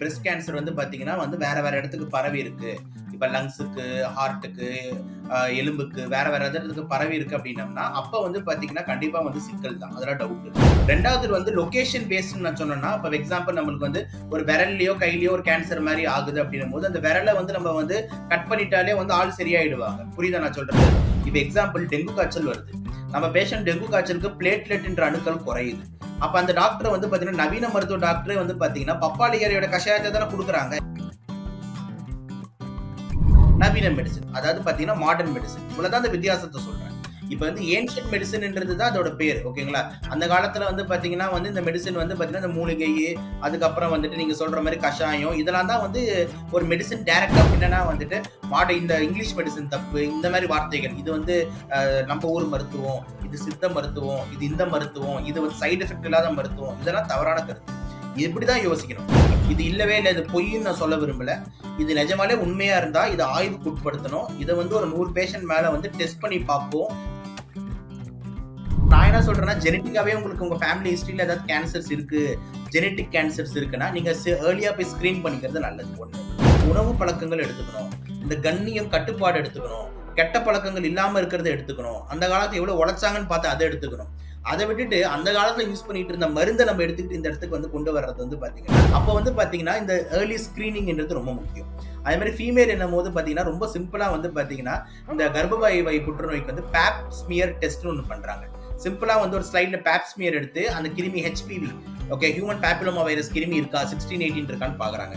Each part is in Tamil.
பிரஸ்ட் கேன்சர் வந்து பார்த்தீங்கன்னா வந்து வேற வேற இடத்துக்கு பரவி இருக்கு. இப்போ லங்ஸுக்கு ஹார்ட்டுக்கு எலும்புக்கு வேற வேற இடத்துக்கு பரவி இருக்கு அப்படின்னம்னா அப்போ வந்து பார்த்தீங்கன்னா கண்டிப்பாக வந்து சிக்கல் தான். அதெல்லாம் டவுட் ரெண்டாவது வந்து லொக்கேஷன் பேஸ்ட் நான் சொன்னேன்னா இப்போ எக்ஸாம்பிள் நம்மளுக்கு வந்து ஒரு விரல்லையோ கையிலையோ ஒரு கேன்சர் மாதிரி ஆகுது அப்படின்னும் போது அந்த விரலை வந்து நம்ம வந்து கட் பண்ணிட்டாலே வந்து ஆள் சரியாயிடுவாங்க. புரியுதா நான் சொல்றது? இப்போ எக்ஸாம்பிள் டெங்கு காய்ச்சல் வருது. நம்ம பேஷண்ட் டெங்கு காய்ச்சலுக்கு பிளேட்லெட்ன்ற அணுக்கள் குறையுது. அப்ப அந்த டாக்டர் வந்து பாத்தீங்கன்னா நவீன மருத்துவ டாக்டரே வந்து பாத்தீங்கன்னா பப்பாளி இலையோட கஷாயத்தை தானே கொடுக்குறாங்க. நவீன மெடிசன் அதாவது பாத்தீங்கன்னா மாடர்ன் மெடிசன் இவ்வளவுதான் அந்த வித்தியாசத்தை சொல்றேன். இப்போ வந்து ஏன்ஷியன்ட் மெடிசன்ன்றது தான் அதோட பேர் ஓகேங்களா அந்த காலத்தில் வந்து பார்த்தீங்கன்னா வந்து இந்த மெடிசன் வந்து பார்த்தீங்கன்னா இந்த மூலிகை அதுக்கப்புறம் வந்துட்டு நீங்கள் சொல்கிற மாதிரி கஷாயம் இதெல்லாம் தான் வந்து ஒரு மெடிசன் டேரெக்டாக என்னன்னா வந்துட்டு மாட இந்த இங்கிலீஷ் மெடிசன் தப்பு இந்த மாதிரி வார்த்தைகள். இது வந்து நம்ம ஊர் மருத்துவம் இது சித்த மருத்துவம் இது இந்த மருத்துவம் இது வந்து சைடு எஃபெக்ட் இல்லாத மருத்துவம் இதெல்லாம் தவறான கருத்து. இப்படிதான் யோசிக்கணும். இது இல்லவே இல்லை இது பொய்ன்னு நான் சொல்ல விரும்பல. இது நிஜமாலே உண்மையா இருந்தா இதை ஆய்வுக்கு உட்படுத்தணும். இதை வந்து ஒரு நூறு பேஷண்ட் மேல வந்து டெஸ்ட் பண்ணி பார்ப்போம். நான் என்ன சொல்றேன்னா ஜெனட்டிக்காவே உங்களுக்கு உங்க ஃபேமிலி ஹிஸ்டரியில ஏதாவது கேன்சர்ஸ் இருக்கு ஜெனட்டிக் கேன்சர்ஸ் இருக்குன்னா நீங்க ஏர்லியா போய் ஸ்கிரீன் பண்ணிக்கிறது நல்லது. ஒன்று உணவு பழக்கங்கள் எடுத்துக்கணும். இந்த கண்ணியம் கட்டுப்பாடு எடுத்துக்கணும். கெட்ட பழக்கங்கள் இல்லாம இருக்கிறத எடுத்துக்கணும். அந்த காலத்துல எவ்வளவு உழைச்சாங்கன்னு பார்த்து அதை எடுத்துக்கணும். அதை விட்டுட்டு அந்த காலத்துல யூஸ் பண்ணிட்டு இருந்த மருந்தை நம்ம எடுத்துக்கிட்டு இந்த இடத்துக்கு வந்து கொண்டு வர்றது வந்து பாத்தீங்கன்னா அப்போ வந்து பாத்தீங்கன்னா இந்த ஏர்லி ஸ்கிரீனிங்ன்றது ரொம்ப முக்கியம். அதே மாதிரி ஃபீமேல் என்னும் போது பாத்தீங்கன்னா ரொம்ப சிம்பிளா வந்து பாத்தீங்கன்னா இந்த கர்ப்பவாய் வை புற்றுநோய்க்கு வந்து பேப் ஸ்மியர் டெஸ்ட்னு ஒன்று பண்றாங்க. சிம்பிளா வந்து ஒரு ஸ்லைடில் பேப்ஸ்மியர் எடுத்து அந்த கிருமி HPV okay human papilloma virus கிருமி இருக்கா சிக்ஸ்டீன் எயிட்டின் இருக்கான்னு பார்க்குறாங்க.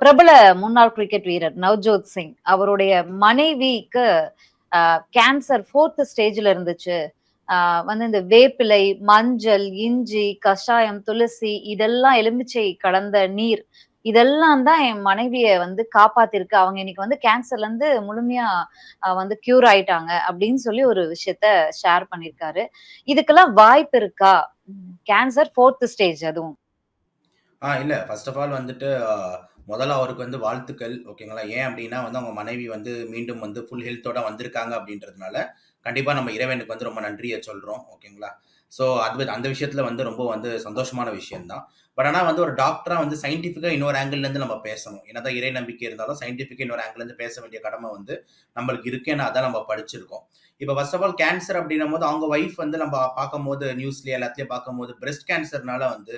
பிரபல முன்னாள் கிரிக்கெட் வீரர் நவ்ஜோத் சிங் அவருடைய மனைவிக்கு கேன்சர் ஃபோர்த் ஸ்டேஜ்ல இருந்துச்சு. வந்து இந்த வேப்பிலை மஞ்சள் இஞ்சி கஷாயம் துளசி இதெல்லாம் எலுமிச்சை கலந்த நீர் இதெல்லாம் தான் என் மனைவிய வந்து காப்பாத்திருக்கு. அவங்க இன்னைக்கு வந்து கேன்சர்ல இருந்து முழுமையா வந்து கியூர் ஆயிட்டாங்க அப்படின்னு சொல்லி ஒரு விஷயத்த ஷேர் பண்ணிருக்காரு. இதுக்கெல்லாம் வாய்ப்பு இருக்கா? கேன்சர் ஃபோர்த் ஸ்டேஜ் அதுவும். ஆ இல்ல. ஃபர்ஸ்ட் ஆஃப் ஆல் வந்துட்டு முதல்ல அவருக்கு வந்து வாழ்த்துக்கள் ஓகேங்களா? ஏன் அப்படின்னா வந்து அவங்க மனைவி வந்து மீண்டும் வந்து ஃபுல் ஹெல்த்தோட வந்திருக்காங்க அப்படின்றதுனால கண்டிப்பா நம்ம இறைவனுக்கு வந்து ரொம்ப நன்றியை சொல்றோம் ஓகேங்களா? ஸோ அது அந்த விஷயத்துல வந்து ரொம்ப வந்து சந்தோஷமான விஷயம்தான். பட் ஆனால் வந்து ஒரு டாக்டரா வந்து சயின்டிஃபிக்காக இன்னொரு ஆங்கிள்லேருந்து இருந்து நம்ம பேசணும். என்னதான் இறை நம்பிக்கை இருந்தாலும் சயின்டிஃபிக்காக இன்னொரு angle இருந்து பேச வேண்டிய கடமை வந்து நம்மளுக்கு இருக்கேன்னு அதான் நம்ம படிச்சிருக்கோம். இப்போ ஃபர்ஸ்ட் ஆஃப் ஆல் கேன்சர் அப்படின்னும் போது அவங்க ஒய்ஃப் வந்து நம்ம பார்க்கும்போது நியூஸ்ல எல்லாத்தையும் பார்க்கும்போது பிரெஸ்ட் கேன்சர்னால வந்து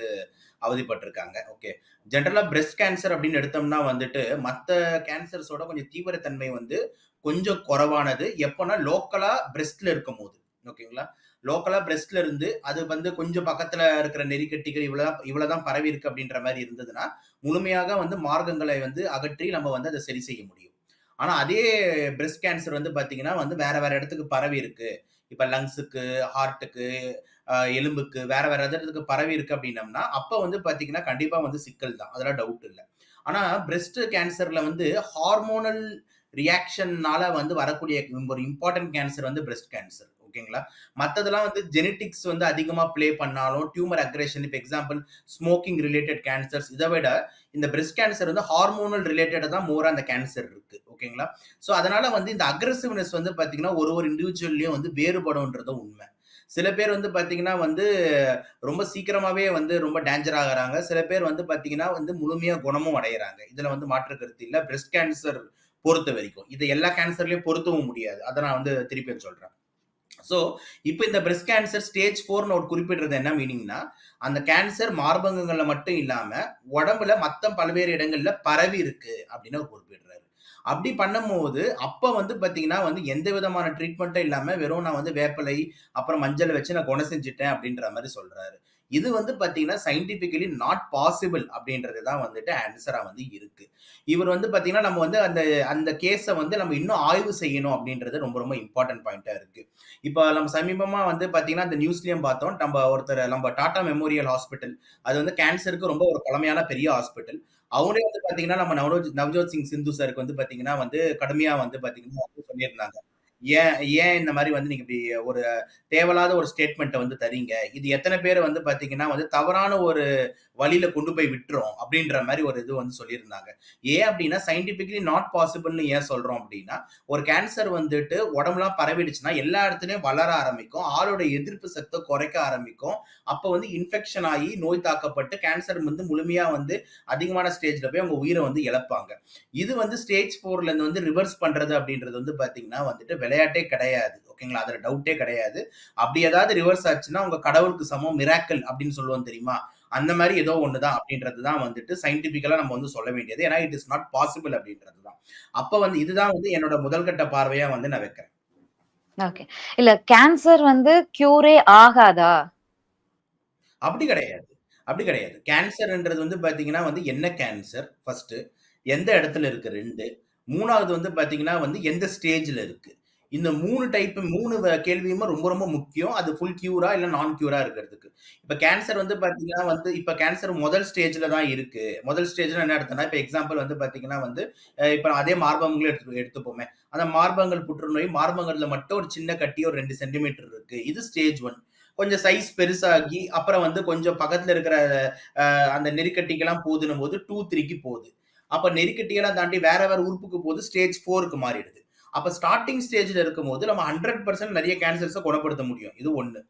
அவதிப்பட்டிருக்காங்க ஓகே ஜென்ரலாக பிரெஸ்ட் கேன்சர் அப்படின்னு எடுத்தோம்னா வந்துட்டு மற்ற கேன்சர்ஸோட கொஞ்சம் தீவிரத்தன்மை வந்து கொஞ்சம் குறைவானது. எப்போனா லோக்கலாக பிரஸ்ட்ல இருக்கும் போது ஓகேங்களா? லோக்கலாக பிரஸ்ட்ல இருந்து அது வந்து கொஞ்சம் பக்கத்தில் இருக்கிற நெறிக்கட்டிகள் இவ்வளவுதான் இவ்வளோதான் பரவி இருக்கு அப்படின்ற மாதிரி இருந்ததுன்னா முழுமையாக வந்து மார்க்கங்களை வந்து அகற்றி நம்ம வந்து அதை சரி செய்ய முடியும். ஆனால் அதே பிரெஸ்ட் கேன்சர் வந்து பார்த்தீங்கன்னா வந்து வேற வேற இடத்துக்கு பரவி இருக்கு. இப்போ லங்ஸுக்கு ஹார்ட்டுக்கு எலும்புக்கு வேற வேற இடத்துக்கு பரவி இருக்கு அப்படின்னம்னா அப்போ வந்து பார்த்தீங்கன்னா கண்டிப்பாக வந்து சிக்கல் தான். அதெல்லாம் டவுட் இல்லை. ஆனால் பிரெஸ்ட் கேன்சரில் வந்து ஹார்மோனல் ரியாக்ஷன்னால வந்து வரக்கூடிய ஒரு இம்பார்ட்டன்ட் கேன்சர் வந்து பிரெஸ்ட் கேன்சர் ஓகேங்களா மற்றதெல்லாம் வந்து ஜெனட்டிக்ஸ் வந்து அதிகமாக ப்ளே பண்ணாலும் டியூமர் அக்ரேஷன் இப்போ எக்ஸாம்பிள் ஸ்மோக்கிங் ரிலேட்டட் கேன்சர்ஸ் இதை விட இந்த பிரெஸ்ட் கேன்சர் வந்து ஹார்மோனல் ரிலேட்டடாக தான் மோராக அந்த கேன்சர் இருக்கு. ஓகேங்களா ஸோ அதனால வந்து இந்த அக்ரெசிவ்னஸ் வந்து பார்த்தீங்கன்னா ஒரு ஒரு இண்டிவிஜுவல்லையும் வந்து வேறுபடும்ன்றதும் உண்மை. சில பேர் வந்து பார்த்தீங்கன்னா வந்து ரொம்ப சீக்கிரமாகவே வந்து ரொம்ப டேஞ்சர் ஆகிறாங்க. சில பேர் வந்து பார்த்தீங்கன்னா வந்து முழுமையாக குணமும் அடையிறாங்க. இதில் வந்து மாற்று கருத்து இல்லை. பிரஸ்ட் கேன்சர் பொறுத்த வரைக்கும். இதை எல்லா கேன்சர்லேயும் பொருத்தவும் முடியாது. அதை நான் வந்து திருப்பி சொல்கிறேன் ஸோ இப்போ இந்த பிரஸ்ட் கேன்சர் ஸ்டேஜ் ஃபோர்னு ஒரு குறிப்பிடுறது என்ன மீனிங்னா அந்த கேன்சர் மார்பகங்களில் மட்டும் இல்லாமல் உடம்புல மற்ற பல்வேறு இடங்களில் பரவி இருக்கு அப்படின்னு அவர் குறிப்பிடுறாரு. அப்படி பண்ணும்போது அப்போ வந்து பார்த்தீங்கன்னா வந்து எந்த விதமான ட்ரீட்மெண்ட்டும் இல்லாமல் வெறும் நான் வந்து வேப்பிலை அப்புறம் மஞ்சள் வச்சு நான் குணம் செஞ்சுட்டேன் அப்படின்ற மாதிரி சொல்கிறாரு இது வந்து பார்த்தீங்கன்னா சயின்டிஃபிக்கலி நாட் பாசிபிள் அப்படின்றது தான் வந்துட்டு ஆன்சராக வந்து இருக்கு. இவர் வந்து பார்த்தீங்கன்னா நம்ம வந்து அந்த அந்த கேஸை வந்து நம்ம இன்னும் ஆய்வு செய்யணும் அப்படின்றது ரொம்ப ரொம்ப இம்பார்ட்டன்ட் பாயிண்ட்டாக இருக்கு. இப்போ நம்ம சமீபமாக வந்து பார்த்தீங்கன்னா அந்த நியூஸ்லேயும் பார்த்தோம். நம்ம ஒருத்தர் நம்ம டாடா மெமோரியல் ஹாஸ்பிட்டல் அது வந்து கேன்சருக்கு ரொம்ப ஒரு பழமையான பெரிய ஹாஸ்பிட்டல் அவங்களே வந்து பாத்தீங்கன்னா நம்ம நவரோஜ் நவ்ஜோத் சிங் சிந்து சாருக்கு வந்து பாத்தீங்கன்னா வந்து கடுமையா வந்து பாத்தீங்கன்னா வந்து சொல்லியிருந்தாங்க. ஏன் ஏன் இந்த மாதிரி வந்து நீங்க இப்படி ஒரு தேவையில்லாத ஒரு ஸ்டேட்மெண்ட்ட வந்து தர்றீங்க? இது எத்தனை பேர் வந்து பாத்தீங்கன்னா வந்து தவறான ஒரு வழியில கொண்டு போய் விட்டுரும் அப்படின்ற மாதிரி ஒரு இது வந்து சொல்லியிருந்தாங்க. ஏன் அப்படின்னா சயின்டிபிக்லி நாட் பாசிபிள்னு ஏன் சொல்றோம் அப்படின்னா, ஒரு கேன்சர் வந்துட்டு உடம்புலாம் பரவிடுச்சுன்னா எல்லா இடத்துலயும் வளர ஆரம்பிக்கும். ஆளோட எதிர்ப்பு சத்தை குறைக்க ஆரம்பிக்கும். அப்போ வந்து இன்ஃபெக்ஷன் ஆகி நோய் தாக்கப்பட்டு கேன்சர் வந்து முழுமையா வந்து அதிகமான ஸ்டேஜ்ல போய் அவங்க உயிரை வந்து இழப்பாங்க. இது வந்து ஸ்டேஜ் ஃபோர்ல இருந்து வந்து ரிவர்ஸ் பண்றது அப்படின்றது வந்து பார்த்தீங்கன்னா வந்துட்டு விளையாட்டே கிடையாது. ஓகேங்களா? அதுல டவுட்டே கிடையாது. அப்படி ஏதாவது ரிவர்ஸ் ஆச்சுன்னா, உங்க கடவுளுக்கு சமம் மிராக்கல் அப்படின்னு சொல்லுவோம் தெரியுமா? அந்த மாரி ஏதோ ஒண்ணு தான் அப்படின்றது தான் வந்துட்டு சயன்டிஃபிக்கலா நம்ம வந்து சொல்ல வேண்டியது. ஏன்னா இட் இஸ் நாட் பாசிபிள் அப்படின்றது தான். அப்ப வந்து இதுதான் வந்து என்னோட முதல் கட்ட பார்வையா வந்து நான் வைக்கிறேன். ஓகே. இல்ல கேன்சர் வந்து க்யூரே ஆகாதா? அப்படி கிடையாது. அப்படி கிடையாது. கேன்சர்ன்றது வந்து பார்த்தீங்கன்னா வந்து என்ன கேன்சர் ஃபர்ஸ்ட்டு. எந்த இடத்துல இருக்கு 2 3வது வந்து பார்த்தீங்கன்னா வந்து எந்த ஸ்டேஜ்ல இருக்கு. இந்த மூணு டைப் மூணு கேள்வியுமே ரொம்ப ரொம்ப முக்கியம். அது ஃபுல் கியூரா இல்ல நான் கியூரா இருக்கிறதுக்கு. இப்ப கேன்சர் வந்து பார்த்தீங்கன்னா வந்து இப்ப கேன்சர் முதல் ஸ்டேஜ்ல தான் இருக்கு. முதல் ஸ்டேஜ்ல என்ன அர்த்தம்னா, இப்ப எக்ஸாம்பிள் வந்து பார்த்தீங்கன்னா வந்து இப்ப அதே மார்பகங்களே எடுத்து எடுத்துப்போமே. அந்த மார்பகங்கள் புற்றுநோய் மார்பகங்கள்ல மட்டும் ஒரு சின்ன கட்டி ஒரு ரெண்டு சென்டிமீட்டர் இருக்கு. இது ஸ்டேஜ் ஒன் கொஞ்சம் சைஸ் பெருசாகி அப்புறம் வந்து கொஞ்சம் பக்கத்துல இருக்கிற அந்த நெருக்கட்டிக்கெல்லாம் நெறிக்கட்டிக்கெல்லாம் போதுன்னும்போது 2, 3க்கு போகுது. அப்ப நெருக்கட்டியெல்லாம் தாண்டி வேற வேற உறுப்புக்கு போது ஸ்டேஜ் ஃபோருக்கு மாறிடுது. அப்போ ஸ்டார்டிங் ஸ்டேஜில் இருக்கும்போது நம்ம ஹண்ட்ரட் பர்சன்ட் நிறைய கேன்சர்ஸை குணப்படுத்த முடியும். இது 1.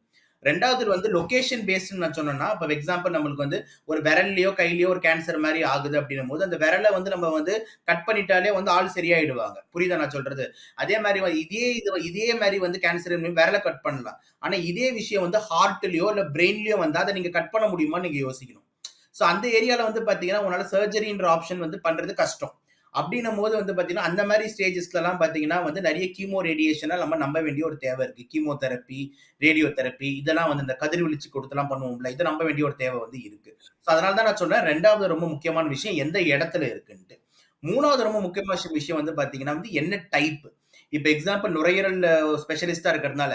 2வது வந்து லொகேஷன் பேஸ்டுன்னு நான் சொன்னேன்னா, இப்போ எக்ஸாம்பிள் நம்மளுக்கு வந்து ஒரு விரல்லையோ கையிலையோ ஒரு கேன்சர் மாதிரி ஆகுது அப்படின்னும் போது அந்த விரலை வந்து நம்ம வந்து கட் பண்ணிட்டாலே வந்து ஆள் சரியாயிடுவாங்க. புரியுதா நான் சொல்றது? அதே மாதிரி இதே இது இதே மாதிரி வந்து கேன்சர் விரல கட் பண்ணலாம். ஆனால் இதே விஷயம் வந்து ஹார்ட்லேயோ இல்லை பிரெயின்லயோ வந்து அதை நீங்கள் கட் பண்ண முடியுமான்னு நீங்கள் யோசிக்கணும். ஸோ அந்த ஏரியாவில் வந்து பார்த்தீங்கன்னா, உன்னால் சர்ஜரின்ற ஆப்ஷன் வந்து பண்ணுறது கஷ்டம். அப்படின்னும்போது வந்து பார்த்தீங்கன்னா, அந்த மாதிரி ஸ்டேஜஸ்லலாம் பார்த்தீங்கன்னா வந்து நிறைய கீமோ, ரேடியேஷனை நம்ம நம்ப வேண்டிய ஒரு தேவை இருக்கு. கீமோதெரபி, ரேடியோ தெரப்பி இதெல்லாம் வந்து இந்த கதிர்வீழ்ச்சி கொடுத்துலாம் பண்ணுவோம்ல. இதை நம்ப வேண்டிய ஒரு தேவை வந்து இருக்குது ஸோ அதனால தான் நான் சொன்னேன் ரெண்டாவது ரொம்ப முக்கியமான விஷயம் எந்த இடத்துல இருக்குன்ட்டு. மூணாவது ரொம்ப முக்கியமான விஷயம் வந்து பார்த்தீங்கன்னா வந்து என்ன டைப். இப்போ எக்ஸாம்பிள் நுரையீரல் ஸ்பெஷலிஸ்டாக இருக்கிறதுனால,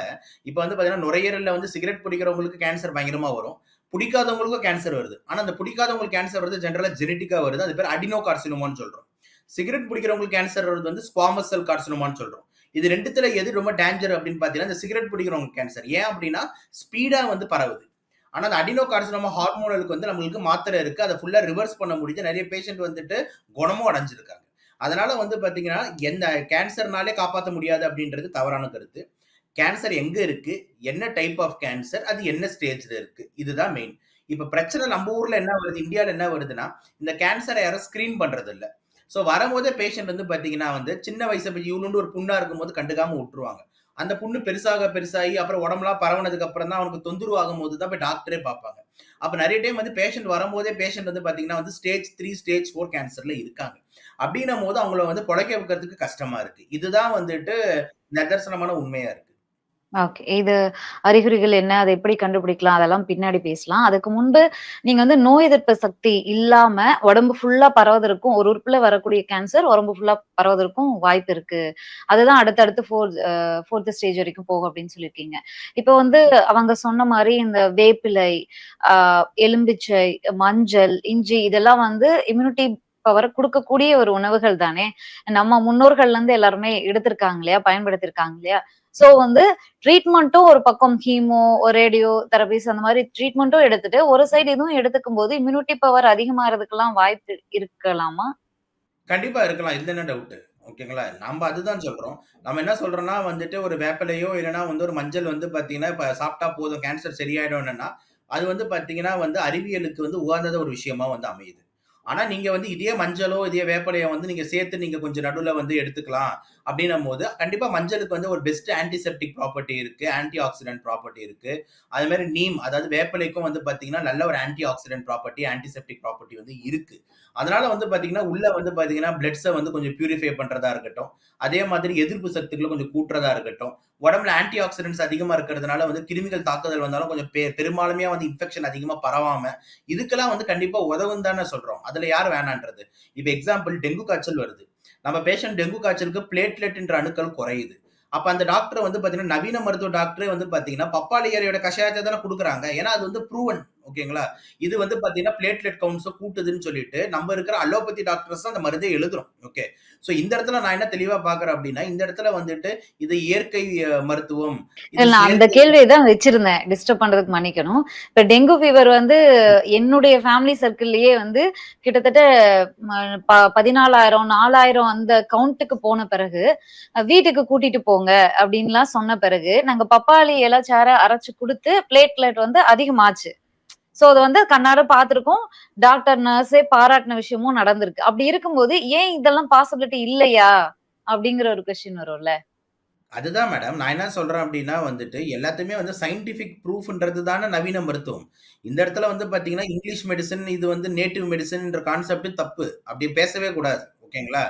இப்போ வந்து பார்த்தீங்கன்னா நுரையீரலில் வந்து சிகரெட் பிடிக்கிறவங்களுக்கு கேன்சர் பயங்கரமாக வரும். பிடிக்காதவங்களுக்கும் கேன்சர் வருது. ஆனால் அந்த பிடிக்காதவங்களுக்கு கேன்சர் வருது ஜென்ரலாக ஜெனட்டிக்காக வருது. அது பேர் அடினோ கார்சினோமான்னு சொல்கிறோம் சிகரெட் பிடிக்கிறவங்களுக்கு கேன்சர் வருது வந்து ஸ்குவாமஸ் செல் கார்சினோமான்னு சொல்றோம். இது ரெண்டுத்துல எது ரொம்ப டேஞ்சர் அப்படின்னு பார்த்தீங்கன்னா, இந்த சிகரெட் பிடிக்கிறவங்க கேன்சர். ஏன் அப்படின்னா ஸ்பீடா வந்து பரவுது. ஆனா அந்த அடினோ கார்சினோமா ஹார்மோனலுக்கு வந்து நம்மளுக்கு மாத்திரை இருக்கு. அதை ஃபுல்லா ரிவர்ஸ் பண்ண முடியுது. நிறைய பேஷண்ட் வந்துட்டு குணமும் அடைஞ்சிருக்காங்க. அதனால வந்து பார்த்தீங்கன்னா, எந்த கேன்சர்னாலே காப்பாற்ற முடியாது அப்படின்றது தவறான கருத்து. கேன்சர் எங்க இருக்கு? என்ன டைப் ஆஃப் கேன்சர்? அது என்ன ஸ்டேஜ்ல இருக்கு? இதுதான் மெயின். இப்ப பிரச்சனை நம்ம ஊர்ல என்ன வருது? இந்தியாவில் என்ன வருதுன்னா, இந்த கேன்சரை யாரும் ஸ்கிரீன் பண்றது இல்லை ஸோ வரும்போதே பேஷண்ட் வந்து பார்த்தீங்கன்னா வந்து சின்ன வயசு இவ்ளூண்டு ஒரு புண்ணாக இருக்கும்போது கண்டுக்காமல் விட்டுருவாங்க அந்த புண்ணு பெருசாக பெருசாகி அப்புறம் உடம்புலாம் பரவனதுக்கு அப்புறம் தான் அவனுக்கு தொந்தரவு ஆகும்போது தான் போய் டாக்டரே பார்ப்பாங்க. அப்போ நிறைய டைம் வந்து பேஷண்ட் வரும்போதே பேஷண்ட் வந்து பார்த்தீங்கன்னா வந்து ஸ்டேஜ் த்ரீ ஸ்டேஜ் ஃபோர் கேன்சரில் இருக்காங்க. அப்படின்னும்போது அவங்கள வந்து பிழைக்க வைக்கிறதுக்கு கஷ்டமாக இருக்குது இதுதான் வந்துட்டு நிதர்சனமான உண்மையாக இருக்குது ஓகே. இது அறிகுறிகள் என்ன? அதை எப்படி கண்டுபிடிக்கலாம்? அதெல்லாம் பின்னாடி பேசலாம். அதுக்கு முன்பு நீங்க வந்து நோய் எதிர்ப்பு சக்தி இல்லாம உடம்பு ஃபுல்லா பரவதற்கும் ஒரு உறுப்புல வரக்கூடிய கேன்சர் உடம்பு ஃபுல்லா பரவதற்கும் வாய்ப்பு இருக்கு. அதுதான் அடுத்தடுத்து ஃபோர்த் ஃபோர்த் ஸ்டேஜ் வரைக்கும் போகும் அப்படின்னு சொல்லியிருக்கீங்க. இப்போ வந்து அவங்க சொன்ன மாதிரி இந்த வேப்பிலை, எலும்பிச்சை, மஞ்சள், இஞ்சி இதெல்லாம் வந்து இம்யூனிட்டி பவர கொடுக்கக்கூடிய ஒரு உணவுகள் தானே! நம்ம முன்னோர்கள்ல இருந்து எல்லாருமே எடுத்திருக்காங்க இல்லையா? பயன்படுத்திருக்காங்க இல்லையா? சோ வந்து ட்ரீட்மெண்ட்டும் ஒரு பக்கம் ஹீமோ ரேடியோ தெரபிஸ் அந்த மாதிரி ட்ரீட்மெண்ட்டும் எடுத்துட்டு, ஒரு சைடு இதுவும் எடுத்துக்கும் போது இம்யூனிட்டி பவர் அதிகமாகிறதுக்கெல்லாம் வாய்ப்பு இருக்கலாமா? கண்டிப்பா இருக்கலாம். இதுல டவுட்டு? ஓகேங்களா? நம்ம அதுதான் சொல்றோம். நம்ம என்ன சொல்றோம்னா வந்துட்டு ஒரு வேப்பிலையோ இல்லைன்னா வந்து ஒரு மஞ்சள் வந்து பார்த்தீங்கன்னா, இப்ப சாப்பிட்டா போதும் கேன்சர் சரியாயிடும்ன்னா, அது வந்து பார்த்தீங்கன்னா வந்து அறிவியலுக்கு வந்து உகந்தத ஒரு விஷயமா வந்து அமையுது. ஆனா நீங்க வந்து இதே மஞ்சளோ, இதே வேப்பலையோ வந்து நீங்க சேர்த்து நீங்க கொஞ்சம் நடுவில் வந்து எடுத்துக்கலாம் அப்படின்னும் போது கண்டிப்பா மஞ்சளுக்கு வந்து ஒரு பெஸ்ட் ஆன்டிசெப்டிக் ப்ராப்பர்ட்டி இருக்கு. ஆன்டி ஆக்சிடென்ட் ப்ராப்பர்ட்டி இருக்கு. அதே மாதிரி நீம் அதாவது வேப்பிலைக்கும் வந்து பார்த்தீங்கன்னா, நல்ல ஒரு antioxidant property, antiseptic property வந்து இருக்கு. அதனால வந்து பாத்தீங்கன்னா உள்ள வந்து பார்த்தீங்கன்னா, பிளட்ஸை வந்து கொஞ்சம் பியூரிஃபை பண்றதா இருக்கட்டும். அதே மாதிரி எதிர்ப்பு சக்திகளை கொஞ்சம் கூட்டுறதா இருக்கட்டும். உடம்புல ஆன்டி ஆக்சிடென்ட்ஸ் அதிகமா இருக்கிறதுனால வந்து கிருமிகள் தாக்குதல் வந்தாலும் கொஞ்சம் பெ பெரும்பாலுமே வந்து இன்ஃபெக்ஷன் அதிகமா பரவாம, இதுக்கெல்லாம் வந்து கண்டிப்பா உதவுன்னு தானே சொல்றோம். அதுல யார் வேணான்றது? இப்போ எக்ஸாம்பிள் டெங்கு காய்ச்சல் வருது. நம்ம பேஷண்ட் டெங்கு காய்ச்சலுக்கு பிளேட்லெட்ன்ற அணுக்கள் குறையுது. அப்ப அந்த டாக்டர் வந்து பார்த்தீங்கன்னா, நவீன மருத்துவ டாக்டரே வந்து பார்த்தீங்கன்னா, பப்பாளி இலையோட கஷாயத்தை தானே கொடுக்குறாங்க ஏன்னா அது வந்து ப்ரூவன் ஓகேங்களா? இது வந்து பாத்தீங்கன்னா பிளேட்லெட் கவுண்ட்ஸை கூட்டுதுன்னு சொல்லிட்டு நம்ம இருக்கிற அலோபதி டாக்டர்ஸ் அந்த மருந்தே எழுதுறோம். ஓகே? ஸோ இந்த இடத்துல நான் என்ன தெளிவா பாக்குறேன் அப்படின்னா இந்த இடத்துல வந்துட்டு இது இயற்கை மருத்துவம். அந்த கேள்வியை தான் வச்சிருந்தேன். டிஸ்டர்ப் பண்றதுக்கு மன்னிக்கணும். இப்ப டெங்கு ஃபீவர் வந்து என்னுடைய ஃபேமிலி சர்க்கிள்லயே வந்து கிட்டத்தட்ட பதினாலாயிரம் நாலாயிரம் அந்த கவுண்ட்டுக்கு போன பிறகு வீட்டுக்கு கூட்டிட்டு போங்க அப்படின்லாம் சொன்ன பிறகு நாங்க பப்பாளி இலைச்சார அரைச்சு கொடுத்து பிளேட்லெட் வந்து அதிகமாச்சு. சோ அது வந்து கண்ணார பார்த்திருக்கோம். டாக்டர் நர்ஸே பாராட்டின விஷயமும் நடந்திருக்கு. அப்படி இருக்கும்போது ஏன் இதெல்லாம் பாசிபிலிட்டி இல்லையா? அப்படிங்கிற ஒரு கொஸ்டின் வரும்ல. அதுதான் மேடம் நான் என்ன சொல்றேன் அப்படின்னா வந்துட்டு எல்லாத்தையுமே வந்து சயின்டிபிக் ப்ரூஃப்ன்றது தானே நவீன மருத்துவம். இந்த இடத்துல வந்து பாத்தீங்கன்னா இங்கிலீஷ் மெடிசன் இது வந்து நேட்டிவ் மெடிசன்ன்ற கான்செப்ட் தப்பு. அப்படி பேசவே கூடாது. ஓகேங்களா?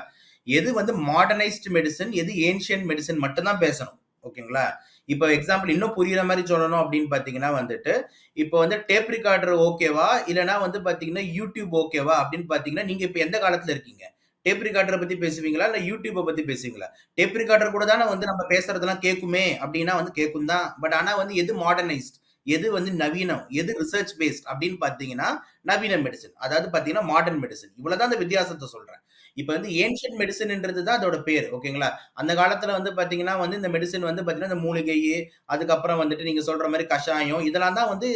எது வந்து மாடர்னைஸ்டு மெடிசன் எது ஏன்ஷியன் மெடிசன் மட்டும்தான் பேசணும். ஓகேங்களா? இப்போ எக்ஸாம்பிள் இன்னும் புரியுற மாதிரி சொல்லணும் அப்படின்னு பார்த்தீங்கன்னா வந்துட்டு இப்போ வந்து டேப் ரிகார்டர் ஓகேவா இல்லைனா வந்து பார்த்தீங்கன்னா யூடியூப் ஓகேவா அப்படின்னு பார்த்தீங்கன்னா நீங்கள் இப்போ எந்த காலத்தில் இருக்கீங்க? டேப் ரிகார்டரை பற்றி பேசுவீங்களா? இல்லை யூடியூப்பை பற்றி பேசுவீங்களா? டேப் ரிகார்டர் கூட தானே வந்து நம்ம பேசுறதெல்லாம் கேட்குமே அப்படின்னா வந்து கேட்கும் தான். பட் ஆனால் வந்து எது மாடர்னைஸ்ட் எது வந்து நவீனம்? எது ரிசர்ச் பேஸ்ட் அப்படின்னு பார்த்தீங்கன்னா நவீன மெடிசன் அதாவது பார்த்தீங்கன்னா மாடர்ன் மெடிசன் இவ்வளோதான் அந்த வித்தியாசத்தை சொல்கிறேன் இப்போ வந்து ஏன்ஷியன்ட் மெடிசன்ன்றது தான் அதோட பேர் ஓகேங்களா அந்த காலத்தில் வந்து பார்த்தீங்கன்னா வந்து இந்த மெடிசன் வந்து பார்த்தீங்கன்னா இந்த மூலிகை அதுக்கப்புறம் வந்துட்டு நீங்கள் சொல்கிற மாதிரி கஷாயம் இதெல்லாம் தான் வந்து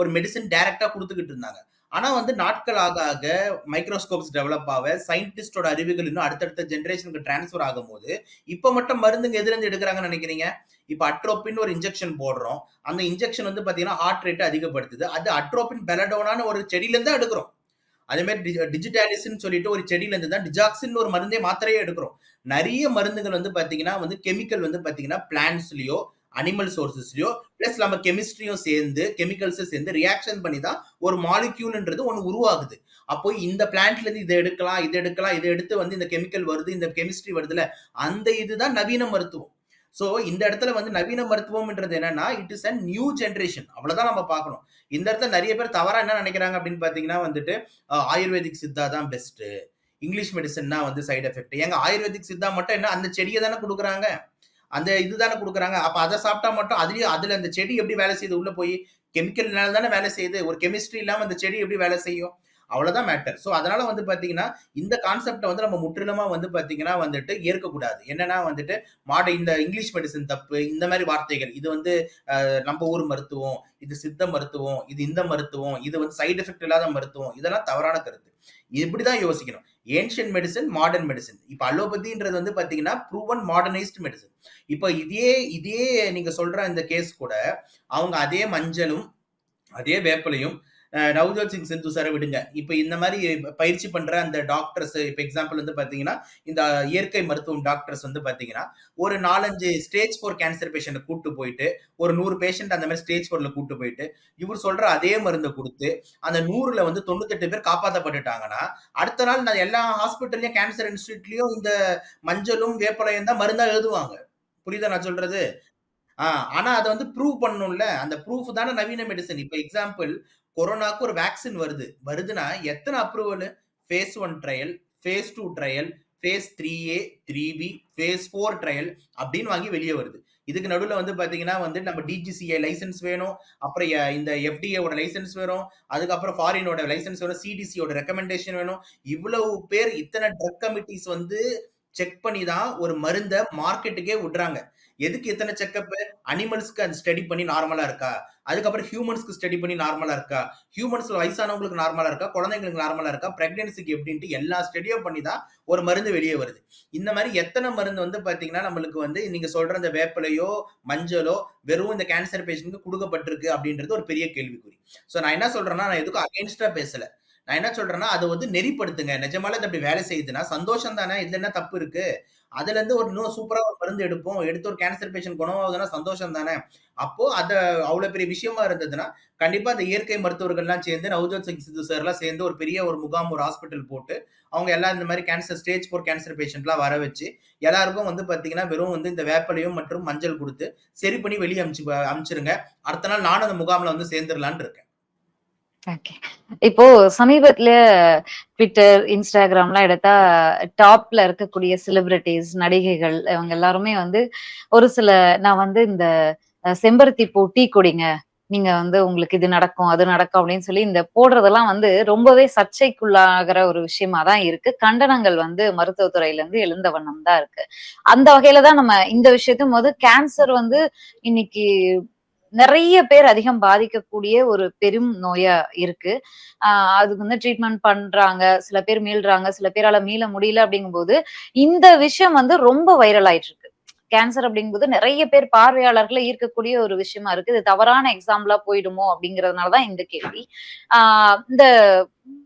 ஒரு மெடிசன் டைரெக்டாக கொடுத்துக்கிட்டு இருந்தாங்க. ஆனால் வந்து நாட்கள் ஆக ஆக மைக்ரோஸ்கோப்ஸ் டெவலப் ஆக சயின்டிஸ்டோட அறிவுகள் இன்னும் அடுத்தடுத்த ஜென்ரேஷனுக்கு டிரான்ஸ்ஃபர் ஆகும்போது இப்போ மட்டும் மருந்துங்க எதுலேருந்து எடுக்கிறாங்கன்னு நினைக்கிறீங்க? இப்போ அட்ரோப்பின் ஒரு இன்ஜெக்ஷன் போடுறோம். அந்த இன்ஜெக்ஷன் வந்து பார்த்தீங்கன்னா ஹார்ட் ரேட் அதிகப்படுத்துது. அது அட்ரோப்பின் பெலடோனான்னு ஒரு செடியிலேருந்து தான் எடுக்கிறோம். அதே மாதிரி டிஜிட்டாலிஸ்ன்னு சொல்லிட்டு ஒரு செடியிலேருந்து தான் டிஜாக்சின் ஒரு மருந்தே மாத்திரையே எடுக்கிறோம். நிறைய மருந்துகள் வந்து பார்த்தீங்கன்னா வந்து கெமிக்கல் வந்து பார்த்தீங்கன்னா பிளான்ஸ்லயோ அனிமல் சோர்சஸ்லயோ ப்ளஸ் நம்ம கெமிஸ்ட்ரியும் சேர்ந்து கெமிக்கல்ஸும் சேர்ந்து ரியாக்ஷன் பண்ணி தான் ஒரு மாலிக்யூல்ன்றது ஒன்று உருவாகுது. அப்போ இந்த பிளான்ட்ல இருந்து இதை எடுக்கலாம் இதை எடுக்கலாம் இதை எடுத்து வந்து இந்த கெமிக்கல் வருது இந்த கெமிஸ்ட்ரி வருதுல அந்த இதுதான் நவீன மருத்துவம். ஸோ இந்த இடத்துல வந்து நவீன மருத்துவம்ன்றது என்னன்னா it is a new generation அவ்வளோதான் நம்ம பார்க்கணும். இந்த இடத்துல நிறைய பேர் தவறா என்ன நினைக்கிறாங்க அப்படின்னு பார்த்தீங்கன்னா வந்துட்டு ஆயுர்வேதிக் சித்தா தான் பெஸ்ட் இங்கிலீஷ் மெடிசன்னா வந்து சைடு எஃபெக்ட் எங்க ஆயுர்வேதிக் சித்தா மட்டும் என்ன அந்த செடியை தானே கொடுக்குறாங்க? அந்த இது தானே கொடுக்குறாங்க? அப்ப அதை சாப்பிட்டா மட்டும் அதுலயும் அதுல அந்த செடி எப்படி வேலை செய்யுது? உள்ள போய் கெமிக்கல்னால தானே வேலை செய்யுது? ஒரு கெமிஸ்ட்ரி இல்லாம அந்த செடி எப்படி வேலை செய்யும்? அவ்வளவுதான் மேட்டர் ஸோ அதனால வந்து பாத்தீங்கன்னா இந்த கான்செப்டை வந்து நம்ம முற்றிலுமா வந்து பாத்தீங்கன்னா வந்துட்டு ஏற்கக்கூடாது. என்னன்னா வந்துட்டு மாட இந்த இங்கிலீஷ் மெடிசன் தப்பு இந்த மாதிரி வார்த்தைகள். இது வந்து நம்ம ஊர் மருத்துவம் இது சித்த மருத்துவம் இது இந்த மருத்துவம் இது வந்து சைடு எஃபெக்ட் இல்லாத மருத்துவம் இதெல்லாம் தவறான கருத்து. இப்படிதான் யோசிக்கணும். ஏன்ஷியன் மெடிசன் மாடர்ன் மெடிசன் இப்போ அலோபதின்றது வந்து பாத்தீங்கன்னா ப்ரூவன் மாடர்னைஸ்ட் மெடிசன் இப்போ இதே இதே நீங்க சொல்ற இந்த கேஸ் கூட அவங்க அதே மஞ்சளும் அதே வேப்பிலையும் நவ்ஜோத் சிங் சிந்து சாரை விடுங்க. இப்போ இந்த மாதிரி பயிற்சி பண்ற அந்த டாக்டர்ஸ் இப்போ எக்ஸாம்பிள் வந்து பாத்தீங்கன்னா இந்த இயற்கை மருத்துவம் டாக்டர்ஸ் வந்து பாத்தீங்கன்னா ஒரு நாலஞ்சு ஸ்டேஜ் ஃபோர் கேன்சர் பேஷண்ட்டை கூட்டு போயிட்டு ஒரு நூறு பேஷண்ட் அந்த மாதிரி ஸ்டேஜ் ஃபோர்ல கூட்டு போயிட்டு இவர் சொல்ற அதே மருந்தை கொடுத்து அந்த நூறுல வந்து தொண்ணூத்தெட்டு பேர் காப்பாற்றப்பட்டுட்டாங்கன்னா அடுத்த நாள் நான் எல்லா ஹாஸ்பிட்டல்லையும் கேன்சர் இன்ஸ்டியூட்லயும் இந்த மஞ்சளும் வேப்பலையும் தான் மருந்தா எழுதுவாங்க. புரியுதா நான் சொல்றது? ஆனா அதை வந்து ப்ரூவ் பண்ணணும்ல. அந்த ப்ரூஃப் தானே நவீன மெடிசன் இப்போ எக்ஸாம்பிள் கொரோனாக்கு ஒரு வேக்சின் வருது. வருதுன்னா எத்தனை approval phase one trial phase two trial phase three A three B phase four trial அப்படின்னு வாங்கி வெளியே வருது. இதுக்கு நடுவில் வந்து பார்த்தீங்கன்னா வந்து நம்ம டிஜிசிஐ லைசன்ஸ் வேணும். அப்புறம் இந்த எஃப்டிஏவோட லைசன்ஸ் வேணும். அதுக்கப்புறம் ஃபாரினோட லைசன்ஸ் வேணும். சிடிசியோட ரெக்கமெண்டேஷன் வேணும். இவ்வளவு பேர் இத்தனை ட்ரக் கமிட்டிஸ் வந்து செக் பண்ணி தான் ஒரு மருந்தை மார்க்கெட்டுக்கே விடுறாங்க. எதுக்கு எத்தனை செக்கப் அனிமல்ஸ்க்கு அது ஸ்டடி பண்ணி நார்மலா இருக்கா? அதுக்கப்புறம் ஹியூமன்ஸ்க்கு ஸ்டடி பண்ணி நார்மலா இருக்கா? ஹியூமன்ஸ்ல வயசானவங்களுக்கு நார்மலா இருக்கா? குழந்தைங்களுக்கு நார்மலா இருக்கா? பிரெக்னன்சிக்கு எப்படின்ட்டு எல்லா ஸ்டடியும் பண்ணி தான் ஒரு மருந்து வெளியே வருது. இந்த மாதிரி எத்தனை மருந்து வந்து பாத்தீங்கன்னா நம்மளுக்கு வந்து நீங்க சொல்ற இந்த வேப்பிலையோ மஞ்சளோ வெறும் இந்த கேன்சர் பேஷண்ட்க்கு கொடுக்கப்பட்டிருக்கு அப்படின்றது ஒரு பெரிய கேள்விக்குறி. ஸோ நான் என்ன சொல்றேன்னா நான் எதுக்கும் அகேன்ஸ்டா பேசல. நான் என்ன சொல்றேன்னா அதை வந்து நெறிப்படுத்துங்க. நிஜமால இது அப்படி வேலை செய்யுதுன்னா சந்தோஷம் தானே இதுல என்ன தப்பு இருக்கு? அதுல இருந்து ஒரு இன்னும் சூப்பரா ஒரு மருந்து எடுப்போம். எடுத்து ஒரு கேன்சர் பேஷண்ட் குணமாகுதுன்னா சந்தோஷம் தானே அப்போ அத அவ்வளவு பெரிய விஷயமா இருந்ததுன்னா கண்டிப்பா அந்த இயற்கை மருத்துவர்கள்லாம் சேர்ந்து நவஜோத் சிங் சித்து சார்லாம் சேர்ந்து ஒரு பெரிய ஒரு முகாம் ஒரு ஹாஸ்பிட்டல் போட்டு அவங்க எல்லாம் இந்த மாதிரி கேன்சர் ஸ்டேஜ் ஃபோர் கேன்சர் பேஷண்ட்லாம் வர வச்சு எல்லாருக்கும் வந்து பாத்தீங்கன்னா வெறும் வந்து இந்த வேப்பலையும் மற்றும் மஞ்சள் கொடுத்து சரி பண்ணி வெளியே அமிச்சு அமிச்சிருங்க. அடுத்த நாள் நானும் அந்த முகாம்ல வந்து சேர்ந்துடலான்னு இருக்கேன். இப்போ சமீபத்துல ட்விட்டர் இன்ஸ்டாகிராம்லாம் எடுத்தா டாப்ல இருக்கக்கூடிய செலிபிரிட்டிஸ் நடிகைகள் இவங்க எல்லாருமே வந்து ஒரு சில நான் வந்து இந்த செம்பருத்தி பூ டீ குடிங்க நீங்க வந்து உங்களுக்கு இது நடக்கும், அது நடக்கும் அப்படின்னு சொல்லி இந்த போடுறதெல்லாம் வந்து ரொம்பவே சர்ச்சைக்குள்ளாகிற ஒரு விஷயமா தான் இருக்கு. கண்டனங்கள் வந்து மருத்துவத்துறையில இருந்து எழுந்த வண்ணம் தான் இருக்கு. அந்த வகையில தான் நம்ம இந்த விஷயத்தும் போது கேன்சர் வந்து இன்னைக்கு நிறைய பேர் அதிகம் பாதிக்கக்கூடிய ஒரு பெரும் நோயா இருக்கு. அதுக்கு வந்து ட்ரீட்மெண்ட் பண்றாங்க. சில பேர் மீள்றாங்க. சில பேரால மீள முடியல அப்படிங்கும்போது, இந்த விஷயம் வந்து ரொம்ப வைரல் ஆயிட்டு இருக்கு. கேன்சர் அப்படிங்கும்போது நிறைய பேர் பார்வையாளர்கள ஈர்க்கக்கூடிய ஒரு விஷயமா இருக்கு. இது தவறான எக்ஸாம்பிளா போயிடுமோ அப்படிங்கறதுனாலதான் இந்த கேள்வி. ஆஹ் இந்த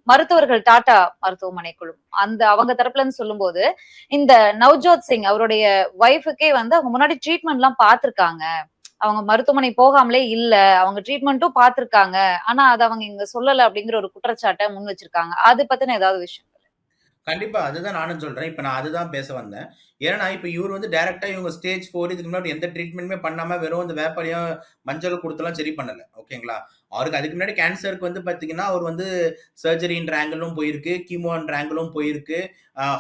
மருத்துவர்கள் டாடா மருத்துவமனை குழு அந்த அவங்க தரப்புல இருந்து சொல்லும்போது, இந்த நவ்ஜோத் சிங் அவருடைய ஒய்ஃபுக்கே வந்து அவங்க முன்னாடி ட்ரீட்மெண்ட்லாம் பார்த்திருக்காங்க. அவங்க மருத்துவமனை போகாமலே இல்ல. அவங்க ட்ரீட்மெண்ட்டும் பார்த்திருக்காங்க. ஆனா அதை அவங்க இங்க சொல்லல அப்படிங்கிற ஒரு குற்றச்சாட்டை முன் வச்சிருக்காங்க. அது பத்தின ஏதாவது விஷயம்? கண்டிப்பா. அதுதான் நானும் சொல்றேன். இப்ப நான் அதுதான் பேச வந்தேன். ஏன்னா, இப்ப இவரு வந்து டைரக்டா இவங்க ஸ்டேஜ் 4 இதுக்கு முன்னாடி எந்த ட்ரீட்மெண்ட்டுமே பண்ணாம வெறும் இந்த வேப்பாரியும் மஞ்சள் கொடுத்தலாம் சரி பண்ணல. ஓகேங்களா? அவருக்கு அதுக்கு முன்னாடி கேன்சருக்கு வந்து பார்த்தீங்கன்னா, அவர் வந்து சர்ஜரின்ற ஆங்கிளும் போயிருக்கு. கீமோன்ற ஆங்கிளும் போயிருக்கு.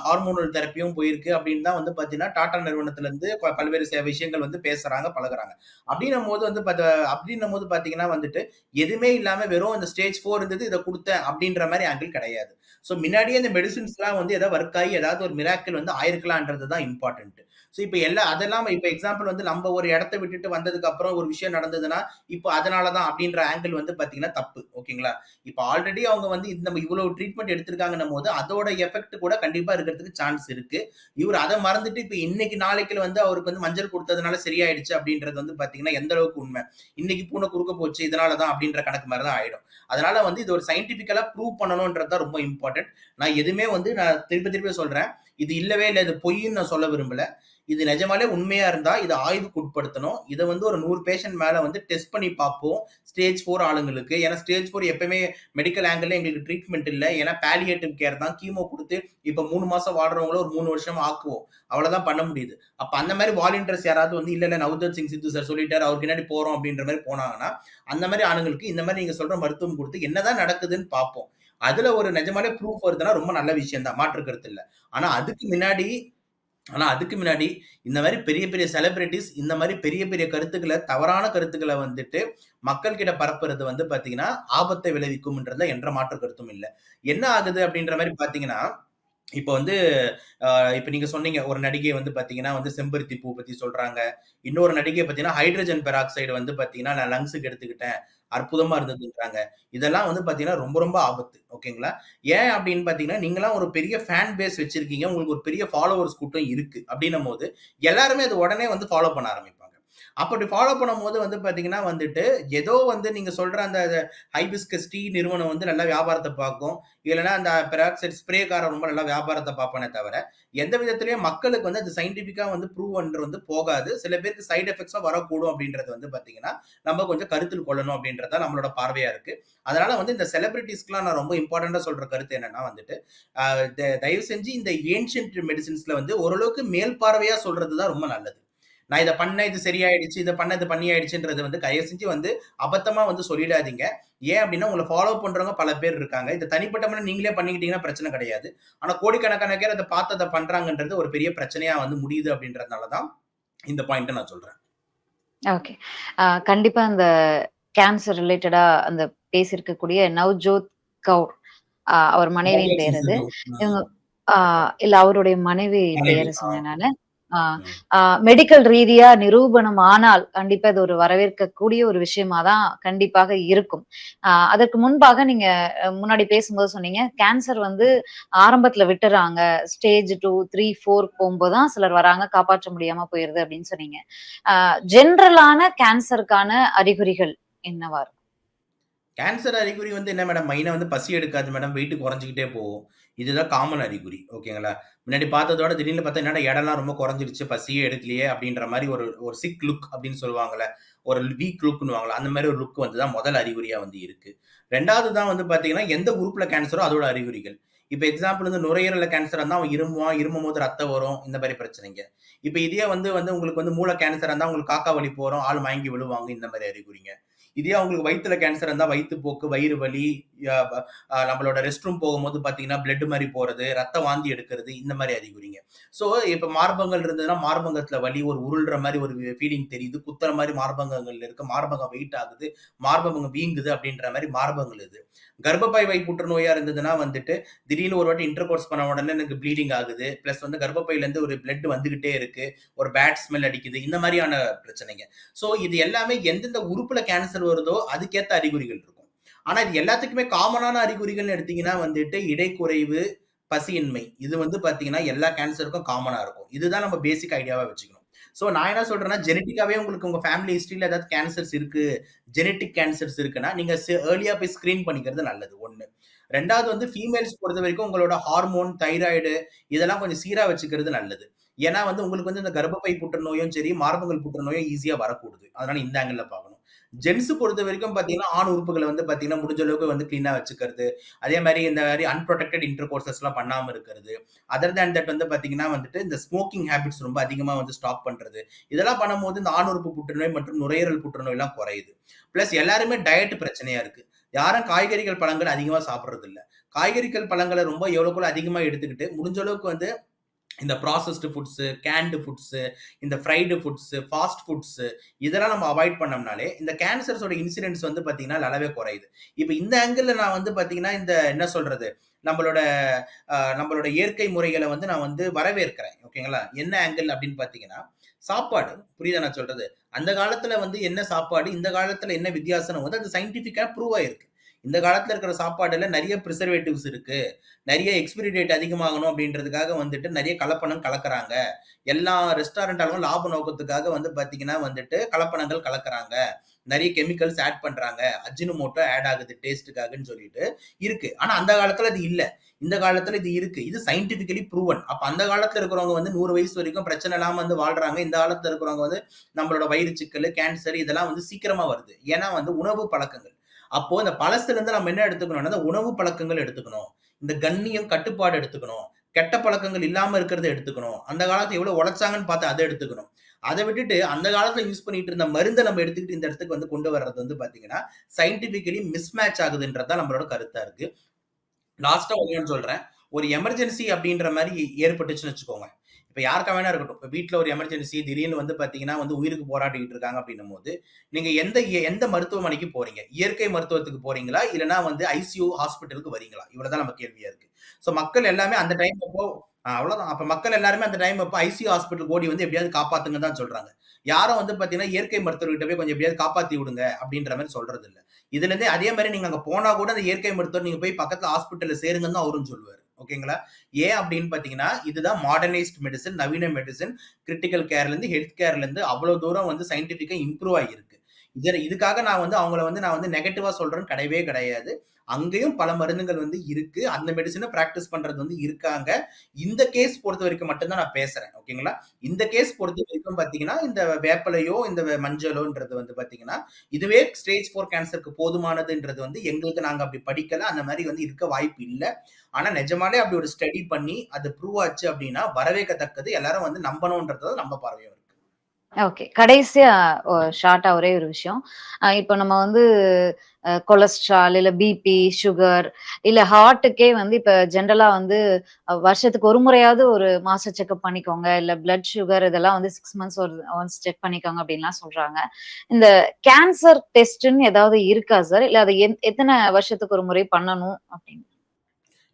ஹார்மோனல் தெரப்பியும் போயிருக்கு. அப்படின்னு தான் வந்து பார்த்தீங்கன்னா, டாடா நிறுவனத்துலேருந்து ப பல்வேறு சில விஷயங்கள் வந்து பேசுகிறாங்க பழகுறாங்க. அப்படின்னும்போது வந்து பார்த்தா அப்படின்னும் போது பார்த்தீங்கன்னா வந்துட்டு, எதுவுமே இல்லாமல் வெறும் இந்த ஸ்டேஜ் ஃபோர் இருந்தது, இதை கொடுத்தேன் அப்படின்ற மாதிரி ஆங்கிள் கிடையாது. ஸோ முன்னாடியே இந்த மெடிசின்ஸ்லாம் வந்து ஏதாவது ஒர்க் ஆகி ஏதாவது ஒரு மிராக்கிள் வந்து ஆயிருக்கலான்றது தான் இம்பார்ட்டன்ட். ஸோ இப்போ எல்லா அதெல்லாம் இப்போ எக்ஸாம்பிள் வந்து நம்ம ஒரு இடத்த விட்டுட்டு வந்ததுக்கு அப்புறம் ஒரு விஷயம் நடந்ததுன்னா, இப்போ அதனால தான் அப்படின்ற ஆங்கிள் வந்து பார்த்தீங்கன்னா தப்பு. ஓகேங்களா? இப்போ ஆல்ரெடி அவங்க வந்து இந்த இவ்வளோ ட்ரீட்மெண்ட் எடுத்திருக்காங்கன்னும்போது, அதோட எஃபெக்ட் கூட கண்டிப்பாக இருக்கிறதுக்கு சான்ஸ் இருக்கு. இவர் அதை மறந்துட்டு இப்போ இன்னைக்கு நாளைக்கு வந்து அவருக்கு வந்து மஞ்சள் கொடுத்ததுனால சரியாயிடுச்சு அப்படின்றது வந்து பார்த்தீங்கன்னா, எந்த அளவுக்கு உண்மை? இன்னைக்கு பூனை குறுக்க போச்சு, இதனால தான் அப்படின்ற கணக்கு மாதிரி தான் ஆயிடும். அதனால வந்து இது ஒரு சயின்டிஃபிக்கலாக ப்ரூவ் பண்ணணுன்றது தான் ரொம்ப இம்பார்ட்டன்ட். நான் எதுவுமே வந்து நான் திருப்பி திருப்பி சொல்றேன். இது இல்லவே இல்லை இது பொய்ன்னு நான் சொல்ல விரும்பல. இது நிஜமாலே உண்மையா இருந்தா, இதை ஆய்வுக்கு உட்படுத்தணும். இதை வந்து ஒரு நூறு பேஷண்ட் மேல வந்து டெஸ்ட் பண்ணி பார்ப்போம். ஸ்டேஜ் ஃபோர் ஆளுங்களுக்கு. ஏன்னா ஸ்டேஜ் ஃபோர் எப்பவுமே மெடிக்கல் ஆங்கிள் எங்களுக்கு ட்ரீட்மெண்ட் இல்லை ஏன்னா பேலியேட்டிவ் கேர் தான். கீமோ கொடுத்து இப்ப மூணு மாசம் வாடுறவங்கள ஒரு மூணு வருஷம் ஆக்குவோம். அவ்வளவுதான் பண்ண முடியுது. அப்ப அந்த மாதிரி வாலண்டியர்ஸ் யாராவது வந்து இல்ல இல்ல நவ்ஜோத் சிங் சித்து சார் சொல்லிட்டாரு. அவர் பின்னாடி போறோம் அப்படின்ற மாதிரி போனாங்கன்னா, அந்த மாதிரி ஆளுங்களுக்கு இந்த மாதிரி நீங்க சொல்ற மருத்துவம் கொடுத்து என்னதான் நடக்குதுன்னு பார்ப்போம். அதுல ஒரு நிஜமாலே ப்ரூஃப் வருதுன்னா ரொம்ப நல்ல விஷயம் தான். மாற்று கருத்து ஆனா அதுக்கு முன்னாடி ஆனா அதுக்கு முன்னாடி இந்த மாதிரி பெரிய பெரிய செலிபிரிட்டிஸ் இந்த மாதிரி பெரிய பெரிய கருத்துக்களை தவறான கருத்துக்களை வந்துட்டு மக்கள்கிட்ட பரப்புறது வந்து பார்த்தீங்கன்னா, ஆபத்தை விளைவிக்கும்ன்றதுல என்ற மாற்று கருத்தும் இல்லை என்ன ஆகுது அப்படின்ற மாதிரி பார்த்தீங்கன்னா, இப்போ வந்து இப்போ நீங்க சொன்னீங்க. ஒரு நடிகை வந்து பார்த்தீங்கன்னா வந்து செம்பருத்தி பூ பத்தி சொல்றாங்க. இன்னொரு நடிகை பார்த்தீங்கன்னா, ஹைட்ரஜன் பெராக்சைடு வந்து பாத்தீங்கன்னா நான் லங்ஸுக்கு எடுத்துக்கிட்டேன். அற்புதமா இருந்ததுன்றாங்க. இதெல்லாம் வந்து பாத்தீங்கன்னா ரொம்ப ரொம்ப ஆபத்து. ஓகேங்களா? ஏன் அப்படின்னு பாத்தீங்கன்னா நீங்க எல்லாம் ஒரு பெரிய ஃபேன் பேஸ் வச்சிருக்கீங்க. உங்களுக்கு ஒரு பெரிய ஃபாலோவர்ஸ் கூட்டம் இருக்கு. அப்படின்னும்போது, எல்லாருமே அது உடனே வந்து ஃபாலோ பண்ண ஆரம்பிப்பாங்க. அப்படி ஃபாலோ பண்ணும்போது வந்து பார்த்தீங்கன்னா வந்துட்டு, ஏதோ வந்து நீங்க சொல்ற அந்த ஹைபிஸ்கஸ் டீ நிறுவனம் வந்து நல்லா வியாபாரத்தை பார்க்கும். இல்லைன்னா அந்த பெராக்சைட் ஸ்ப்ரேக்காரன் ரொம்ப நல்லா வியாபாரத்தை பார்ப்பானே தவிர, எந்த விதத்திலயும் மக்களுக்கு வந்து அது சயின்டிஃபிக்காக வந்து ப்ரூவ் வந்து போகாது. சில பேருக்கு சைட் எஃபெக்ட்ஸும் வரக்கூடும் அப்படின்றது வந்து பார்த்தீங்கன்னா, நம்ம கொஞ்சம் கருத்தில் கொள்ளணும் அப்படின்றத நம்மளோட பார்வையாக இருக்கு. அதனால வந்து இந்த செலிபிரிட்டிஸ்க்குலாம் நான் ரொம்ப இம்பார்ட்டண்ட்டாக சொல்ற கருத்து என்னன்னா வந்துட்டு, த தயவு செஞ்சு இந்த ஏன்ஷியன்ட் மெடிசின்ஸ்ல வந்து ஓரளவுக்கு மேல் பார்வையாக சொல்றது தான் ரொம்ப நல்லது. நான் இத பண்ணேன், இது சரியாயிடுச்சு. இத பண்ணேன், இது பண்ணியாயிடுச்சுன்றது வந்து தயவு செஞ்சு வந்து அபத்தமா வந்து சொல்லிடாதீங்க. ஏன் அப்படின்னா, உங்கள ஃபாலோ பண்றவங்க பல பேர் இருக்காங்க. இத தனிப்பட்ட முறையில நீங்களே பண்ணிக்கிட்டீங்கன்னா பிரச்சனை கிடையாது. ஆனா கோடிக்கணக்கான பேர் அத பார்த்து அத பண்றாங்கன்றது ஒரு பெரிய பிரச்சனையா வந்து முடியுது அப்படின்றதுனால தான் இந்த பாயிண்ட்ட நான் சொல்றேன். ஓகே. கண்டிப்பா அந்த கேன்சர் ரிலேட்டடா அந்த பேசியிருக்கக்கூடிய நவ்ஜோத் கவுர் அவர் மனைவியின் பெயர் அது. இவங்க இல்ல அவருடைய மனைவி மனைவி. பெயர மெடிக்கல் ரீதியா நிரூபணம் ஆனால், கண்டிப்பா இது ஒரு வரவேற்கக்கூடிய ஒரு விஷயமா தான் கண்டிப்பாக இருக்கும். அதற்கு முன்பாக நீங்க முன்னாடி பேசும்போது சொன்னீங்க, கேன்சர் வந்து ஆரம்பத்துல விட்டுர்றாங்க. ஸ்டேஜ் 2, 3, 4 போம்போது தான் சிலர் வராங்க, காப்பாற்ற முடியாம போயிருது அப்படின்னு சொன்னீங்க. அ ஜெனரலான கேன்சருக்கான அறிகுறிகள் என்னவா இருக்கும்? கேன்சர் அறிகுறி வந்து என்ன மேடம்? மெயினா வந்து பசி எடுக்காது மேடம். வெயிட் குறைஞ்சுக்கிட்டே போகும். இதுதான் காமன் அறிகுறி. ஓகேங்களா? முன்னாடி பார்த்ததோட திடீர்னு பார்த்தா, என்னடா இடம்லாம் ரொம்ப குறைஞ்சிருச்சு. பசியே எடுக்கலையே அப்படின்ற மாதிரி ஒரு ஒரு சிக் லுக் அப்படின்னு சொல்லுவாங்கல்ல. ஒரு வீக் லுக்னுவாங்களா அந்த மாதிரி ஒரு லுக் வந்து தான் முதல் அறிகுறியாக வந்து இருக்கு. ரெண்டாவது தான் வந்து பார்த்தீங்கன்னா, எந்த குரூப்பில் கேன்சரோ அதோட அறிகுறிகள். இப்போ எக்ஸாம்பிள் வந்து நுரையீரல கேன்சர் இருந்தால் அவன் இருமுவான். இருமும்போது ரத்தம் வரும். இந்த மாதிரி பிரச்சனைங்க. இப்போ இதே வந்து வந்து உங்களுக்கு வந்து மூளை கேன்சராக இருந்தால் உங்களுக்கு காக்கா வலிப்பு போகிறோம் ஆள் மயங்கி விழுவாங்க. இந்த மாதிரி அறிகுறிங்க. இதே அவங்களுக்கு வயிற்றுல கேன்சர் இருந்தா வயிற்றுப்போக்கு, வயிறு வலி, நம்மளோட ரெஸ்ட் ரூம் போகும்போது பார்த்தீங்கன்னா, பிளட் மாதிரி போகிறது ரத்த வாந்தி எடுக்கிறது, இந்த மாதிரி அறிகுறிங்க. ஸோ இப்போ மார்பகங்கள் இருந்ததுன்னா, மார்பங்கத்தில் வலி, ஒரு உருள்ற மாதிரி ஒரு ஃபீலிங் தெரியுது. குத்துற மாதிரி மார்பகங்கள் இருக்கு. மார்பகம் வெயிட் ஆகுது. மார்பகம் வீங்குது அப்படின்ற மாதிரி மார்பகங்கள் இது. கர்ப்பப்பை வை புற்றுநோயா இருந்ததுன்னா வந்துட்டு, திடீர்னு ஒரு வாட்டி இன்டர்கோர்ஸ் பண்ண உடனே எனக்கு ப்ளீடிங் ஆகுது. பிளஸ் வந்து கர்ப்பப்பையிலேருந்து ஒரு பிளட் வந்துகிட்டே இருக்கு. ஒரு பேட் ஸ்மெல் அடிக்குது. இந்த மாதிரியான பிரச்சனைங்க. ஸோ இது எல்லாமே எந்தெந்த உறுப்புல கேன்சர் வருதோ, அதுக்கேத்த அறிகுறிகள் இருக்கும். ஆனா இது எல்லாத்துக்குமே காமனான அறிகுறிகள்னு எடுத்தீங்கன்னா வந்துட்டு, இடைக்குறைவு பசியின்மை. இது வந்து பார்த்தீங்கன்னா, எல்லா கேன்சருக்கும் காமனா இருக்கும். இதுதான் நம்ம பேசிக் ஐடியாவா வச்சுக்கணும். ஸோ நான் என்ன சொல்றேன்னா, ஜெனட்டிக்காவே உங்களுக்கு உங்க ஃபேமிலி ஹிஸ்டரியில ஏதாவது கேன்சர்ஸ் இருக்கு, ஜெனட்டிக் கேன்சர்ஸ் இருக்குன்னா, நீங்க ஏர்லியா போய் ஸ்கிரீன் பண்ணிக்கிறது நல்லது 1. 2வது வந்து ஃபீமேல்ஸ் பொறுத்த வரைக்கும் உங்களோட ஹார்மோன், தைராய்டு இதெல்லாம் கொஞ்சம் சீரா வச்சுக்கிறது நல்லது. ஏன்னா வந்து உங்களுக்கு வந்து இந்த கர்ப்பப்பை புற்றுநோயும் சரி, மார்பங்கள் புற்றுநோயும் ஈஸியாக வரக்கூடுது. அதனால இந்த ஆங்கிளில் பார்க்கணும். ஜென்ஸை பொறுத்த வரைக்கும் பார்த்தீங்கன்னா, ஆண் உறுப்புகளை வந்து பார்த்தீங்கன்னா, முடிஞ்ச அளவுக்கு வந்து க்ளீனாக வச்சுக்கிறது. அதே மாதிரி இந்த மாதிரி அன்ப்ரொடெக்டட் இன்டர்கோர்ஸஸ்லாம் பண்ணாமல் இருக்கிறது. அதர் தேன் தட் வந்து பார்த்தீங்கன்னா வந்துட்டு, இந்த ஸ்மோக்கிங் ஹேபிட்ஸ் ரொம்ப அதிகமாக வந்து ஸ்டாப் பண்ணுறது இதெல்லாம் பண்ணும்போது இந்த ஆண் உறுப்பு புற்றுநோய் மற்றும் நுரையீரல் புற்றுநோய்லாம் குறையுது. ப்ளஸ் எல்லாருமே டயட் பிரச்சனையாக இருக்குது யாரும் காய்கறிகள், பழங்கள் அதிகமாக சாப்பிட்றதில்ல காய்கறிகள், பழங்களை ரொம்ப எவ்வளோக்குள்ள அதிகமாக எடுத்துக்கிட்டு, முடிஞ்ச அளவுக்கு வந்து இந்த ப்ராசஸ்டு ஃபுட்ஸு கேன்டு ஃபுட்ஸு இந்த ஃப்ரைடு ஃபுட்ஸு ஃபாஸ்ட் ஃபுட்ஸு இதெல்லாம் நம்ம அவாய்ட் பண்ணோம்னாலே, இந்த கேன்சர்ஸோட இன்சிடென்ட்ஸ் வந்து பார்த்தீங்கன்னா, நல்லாவே குறையுது. இப்போ இந்த ஆங்கிளில் நான் வந்து பார்த்தீங்கன்னா, இந்த என்ன சொல்கிறது நம்மளோட நம்மளோட இயற்கை முறைகளை வந்து நான் வந்து வரவேற்கிறேன். ஓகேங்களா? என்ன ஆங்கிள் அப்படின்னு பார்த்தீங்கன்னா, சாப்பாடு. புரியுதா நான் சொல்கிறது அந்த காலத்தில் வந்து என்ன சாப்பாடு, இந்த காலத்தில் என்ன வித்தியாசம் வந்து அது சயின்டிஃபிக்காக ப்ரூவ் ஆயிருக்கு. இந்த காலத்துல இருக்கிற சாப்பாடுல நிறைய ப்ரிசர்வேட்டிவ்ஸ் இருக்கு. நிறைய எக்ஸ்பிரி டேட் அதிகமாகணும் அப்படின்றதுக்காக வந்துட்டு நிறைய கலப்பணம் கலக்குறாங்க. எல்லா ரெஸ்டாரண்டாலும் லாப நோக்கத்துக்காக வந்து பார்த்தீங்கன்னா வந்துட்டு கலப்பணங்கள் கலக்குறாங்க. நிறைய கெமிக்கல்ஸ் ஆட் பண்றாங்க. அஜினோமோட்டோ ஆட் ஆகுது டேஸ்ட்டுக்காகன்னு சொல்லிட்டு இருக்கு. ஆனா அந்த காலத்துல அது இல்ல. இந்த காலத்துல இது இருக்கு. இது சயின்டிஃபிக்கலி ப்ரூவன். அப்ப அந்த காலத்துல இருக்கிறவங்க வந்து நூறு வயசு வரைக்கும் பிரச்சனை இல்லாம வந்து வாழ்றாங்க. இந்த காலத்துல இருக்கிறவங்க வந்து நம்மளோட வயிறு சிக்கலு, கேன்சர் இதெல்லாம் வந்து சீக்கிரமா வருது. ஏன்னா வந்து உணவு பழக்கங்கள். அப்போ இந்த பழசுலருந்து நம்ம என்ன எடுத்துக்கணும்னா, உணவு பழக்கங்கள் எடுத்துக்கணும். இந்த கண்ணியம், கட்டுப்பாடு எடுத்துக்கணும். கெட்ட பழக்கங்கள் இல்லாம இருக்கிறத எடுத்துக்கணும். அந்த காலத்துல எவ்வளவு உழைச்சாங்கன்னு பார்த்து அதை எடுத்துக்கணும். அதை விட்டுட்டு அந்த காலத்துல யூஸ் பண்ணிட்டு இருந்த மருந்தை நம்ம எடுத்துக்கிட்டு இந்த இடத்துக்கு வந்து கொண்டு வர்றது வந்து பார்த்தீங்கன்னா, சயின்டிஃபிக்கலி மிஸ்மேட்ச் ஆகுதுன்றது தான் நம்மளோட கருத்தா இருக்கு. லாஸ்டா ஒண்ணே சொல்றேன். ஒரு எமர்ஜென்சி அப்படின்ற மாதிரி ஏற்பட்டுச்சுன்னு வச்சுக்கோங்க. இப்ப யாருக்கா வேணா இருக்கட்டும். இப்போ வீட்டில் ஒரு எமர்ஜென்சி திடீர்னு வந்து பார்த்தீங்கன்னா, வந்து உயிருக்கு போராட்டிக்கிட்டு இருக்காங்க அப்படின்னும் போது நீங்க எந்த எந்த மருத்துவமனைக்கு போறீங்க? இயற்கை மருத்துவத்துக்கு போறீங்களா? இல்லைனா வந்து ஐசியூ ஹாஸ்பிட்டலுக்கு வரீங்களா? இவ்வளோ தான் நம்ம கேள்வியா இருக்கு. ஸோ மக்கள் எல்லாமே அந்த டைம் அப்போ அவ்வளோதான். அப்ப மக்கள் எல்லாருமே அந்த டைம் இப்போ ஐசியூ ஹாஸ்பிட்டல் ஓடி வந்து எப்படியாவது காப்பாத்துங்க தான் சொல்றாங்க. யாரும் வந்து பார்த்தீங்கன்னா, இயற்கை மருத்துவர்கிட்ட போய் கொஞ்சம் எப்படியாவது காப்பாத்தி விடுங்க அப்படின்ற மாதிரி சொல்றது இல்ல. இதுலேருந்து அதே மாதிரி நீங்க அங்க போனா கூட அந்த இயற்கை மருத்துவர் நீங்க போய் பக்கத்தில் ஹாஸ்பிட்டல்ல சேருங்கன்னு தான் அவரும் சொல்லுவாரு. ஓகேங்களா? ஏன் அப்படின்னு பார்த்தீங்கன்னா, இதுதான் மாடர்னைஸ்ட் மெடிசன் நவீன மெடிசன் கிரிட்டிக்கல் கேர்லேருந்து, ஹெல்த் கேர்லேருந்து அவ்வளோ தூரம் வந்து சயின்டிஃபிக்காக இம்ப்ரூவ் ஆகியிருக்கு. இதில் இதுக்காக நான் வந்து அவங்கள வந்து நான் வந்து நெகட்டிவாக சொல்கிறேன்னு கிடையவே கிடையாது. அங்கேயும் பல மருந்துகள் வந்து இருக்கு. அந்த மெடிசனை ப்ராக்டிஸ் பண்றது வந்து இருக்காங்க. இந்த கேஸ் பொறுத்த வரைக்கும் மட்டும்தான் நான் பேசுறேன். ஓகேங்களா? இந்த கேஸ் பொறுத்த வரைக்கும் பார்த்தீங்கன்னா, இந்த வேப்பலையோ இந்த மஞ்சளோன்றது வந்து பாத்தீங்கன்னா இதுவே ஸ்டேஜ் ஃபோர் கேன்சருக்கு போதுமானதுன்றது வந்து எங்களுக்கு நாங்க அப்படி படிக்கல. அந்த மாதிரி வந்து இருக்க வாய்ப்பு இல்லை ஆனா நிஜமாலே அப்படி ஒரு ஸ்டடி பண்ணி அது ப்ரூவ் ஆச்சு அப்படின்னா, வரவேற்கத்தக்கது. எல்லாரும் வந்து நம்பணும்ன்றத நம்ம பார்வையும் ஓகே. கடைசியா ஷார்ட்டா ஒரே ஒரு விஷயம். இப்போ நம்ம வந்து கொலஸ்ட்ரால், இல்ல பிபி, சுகர் இல்ல ஹார்ட்டுக்கே வந்து இப்ப ஜென்ரலா வந்து வருஷத்துக்கு ஒரு முறையாவது ஒரு மாஸ்டர் செக்கப் பண்ணிக்கோங்க. இல்ல பிளட் சுகர் இதெல்லாம் வந்து சிக்ஸ் மந்த்ஸ் ஒரு ஒன்ஸ் செக் பண்ணிக்கோங்க அப்படின்லாம் சொல்றாங்க. இந்த கேன்சர் டெஸ்ட்ன்னு ஏதாவது இருக்கா சார்? இல்ல அது எத் வருஷத்துக்கு ஒரு முறை பண்ணணும் அப்படின்னு?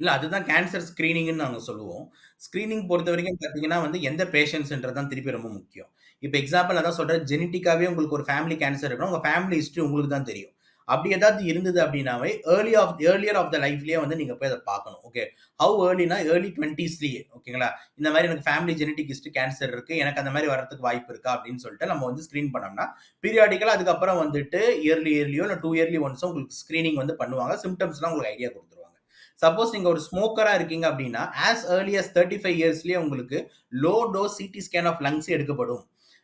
இல்ல அதுதான் கேன்சர் ஸ்க்ரீனிங்னு நாங்க சொல்லுவோம். ஸ்கிரீனிங் பொறுத்தவரைக்கும் பார்த்தீங்கன்னா வந்து எந்த பேஷண்ட்ஸ்ன்றது தான் திருப்பி ரொம்ப முக்கியம். இப்போ எக்ஸாம்பிள் அதான் சொல்றேன். ஜெனடிக்காவே உங்களுக்கு ஒரு ஃபேமிலி கேன்சர் இருக்கணும் உங்க ஃபேமிலி ஹிஸ்டரி உங்களுக்கு தான் தெரியும். அப்படி ஏதாவது இருந்தது அப்படின்னாவே, early of earlier of the லைஃப்லேயே வந்து நீங்க போய் அதை பார்க்கணும். ஓகே. ஹவு ஏர்லினா ஏர்லி 20ஸ்லயே ஓகேங்களா? இந்த மாதிரி எனக்கு ஃபேமிலி ஜெனட்டிக் ஹிஸ்டரி கேன்சர் இருக்கு. எனக்கு அந்த மாதிரி வரதுக்கு வாய்ப்பு இருக்கா? அப்படின்னு சொல்லிட்டு நம்ம வந்து ஸ்கிரீன் பண்ணோம்னா, பீரியாடிக்கலாக அதுக்கப்புறம் வந்துட்டு இயர்லி இயர்லியோ இல்லை டூ இயர்லி ஒன்ஸோ உங்களுக்கு ஸ்கிரீனிங் வந்து பண்ணுவாங்க. சிம்டம்ஸ்லாம் உங்களுக்கு ஐடியா கொடுத்துருவாங்க சப்போஸ் நீங்கள் ஒரு ஸ்மோக்கராக இருக்கீங்க அப்படின்னா, as early as thirty five இயர்ஸ்லேயே உங்களுக்கு low dose CT scan of lungs எடுக்கப்படும்.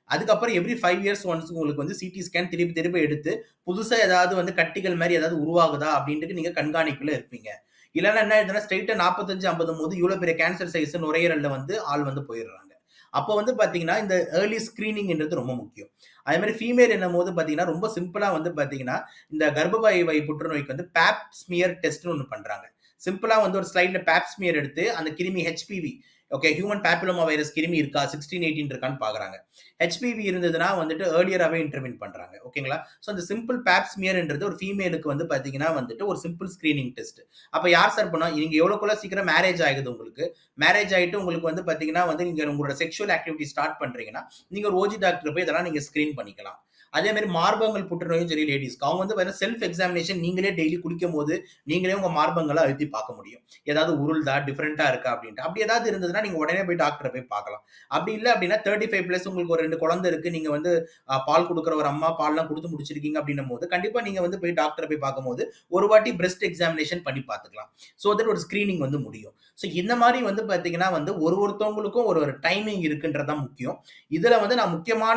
அதுக்கப்புறம் எவ்ரி ஃபைவ் இயர்ஸ் ஒன்ஸ் உங்களுக்கு வந்து சிடி ஸ்கேன் திருப்பி திருப்பி எடுத்து, புதுசாக ஏதாவது வந்து கட்டிகள் மாதிரி ஏதாவது உருவாகுதா? அப்படின்ட்டு நீங்கள் கண்காணிப்பில் இருப்பீங்க. இல்லைன்னா என்ன ஆயிடுதுன்னா, ஸ்ட்ரெய்ட்டா 45, 50 போது இவ்வளோ பெரிய கேன்சர் சைஸ் நுரையீரலில் வந்து ஆள் வந்து போயிடுறாங்க. அப்போ வந்து பார்த்தீங்கன்னா, இந்த ஏர்லி ஸ்க்ரீனிங்ன்றது ரொம்ப முக்கியம். அதே மாதிரி ஃபீமேல் என்னும்போது பார்த்தீங்கன்னா, ரொம்ப சிம்பிளாக வந்து பார்த்தீங்கன்னா, இந்த கர்ப்பப்பை வை புற்றுநோய்க்கு வந்து பேப் ஸ்மியர் டெஸ்ட்னு ஒன்று பண்ணுறாங்க சிம்பிளாக வந்து ஒரு ஸ்லைடில் பேப் ஸ்மியர் எடுத்து அந்த கிருமி HPV okay human papilloma virus கிருமி இருக்கா 16, 18 இருக்கான்னு பார்க்குறாங்க. ஹெச்பிவி இருந்ததுன்னா வந்துட்டு ஏர்லியராவே இன்டர்வென் பண்றாங்க. ஓகேங்களா? ஸோ அந்த சிம்பிள் பேப்ஸ்மியர்ன்றது ஒரு ஃபீமேலுக்கு வந்து பார்த்தீங்கன்னா வந்துட்டு ஒரு சிம்பிள் ஸ்கிரீனிங் டெஸ்ட். அப்போ யார் சார் பண்ணுவா? நீங்க எவ்வளோக்குள்ள சீக்கிரம் மேரேஜ் ஆகுது உங்களுக்கு. மேரேஜ் ஆயிட்டு உங்களுக்கு வந்து பார்த்தீங்கன்னா வந்து நீங்க உங்களோட செக்ஷுவல் ஆக்டிவிட்டி ஸ்டார்ட் பண்றீங்கன்னா, நீங்க ஒரு ஓஜி டாக்டர் போய் இதெல்லாம் நீங்க ஸ்கிரீன் பண்ணிக்கலாம். அதே மாதிரி மார்பங்கள் புற்றுநோயும் சரி லேடிஸ்க்கு அவங்க வந்து பார்த்தீங்கன்னா செல்ஃப் எக்ஸாமினேஷன் நீங்களே டெய்லி குளிக்கும்போது, நீங்களே உங்க மார்பங்களை அழுத்தி பார்க்க முடியும். ஏதாவது உருள்தா டிஃப்ரெண்டா இருக்கா அப்படின்ட்டு. அப்படி ஏதாவது இருந்ததுன்னா, நீங்க உடனே போய் டாக்டரை போய் பார்க்கலாம். அப்படி இல்லை அப்படின்னா 35 பிளஸ் உங்களுக்கு ஒரு ரெண்டு குழந்தை இருக்கு. நீங்க வந்து பால் கொடுக்குற ஒரு அம்மா பால்லாம் கொடுத்து முடிச்சிருக்கீங்க அப்படின்னும் போது கண்டிப்பா நீங்க வந்து போய் டாக்டரை போய் பார்க்கும்போது, ஒரு வாட்டி பிரஸ்ட் எக்ஸாமினேஷன் பண்ணி பார்த்துக்கலாம். ஸோ தட் ஒரு ஸ்கிரீனிங் வந்து முடியும். ஸோ இந்த மாதிரி வந்து பார்த்தீங்கன்னா வந்து ஒரு ஒருத்தவங்களுக்கும் ஒரு ஒரு டைமிங் இருக்குன்றது தான் முக்கியம். இதுல வந்து நான் முக்கியமான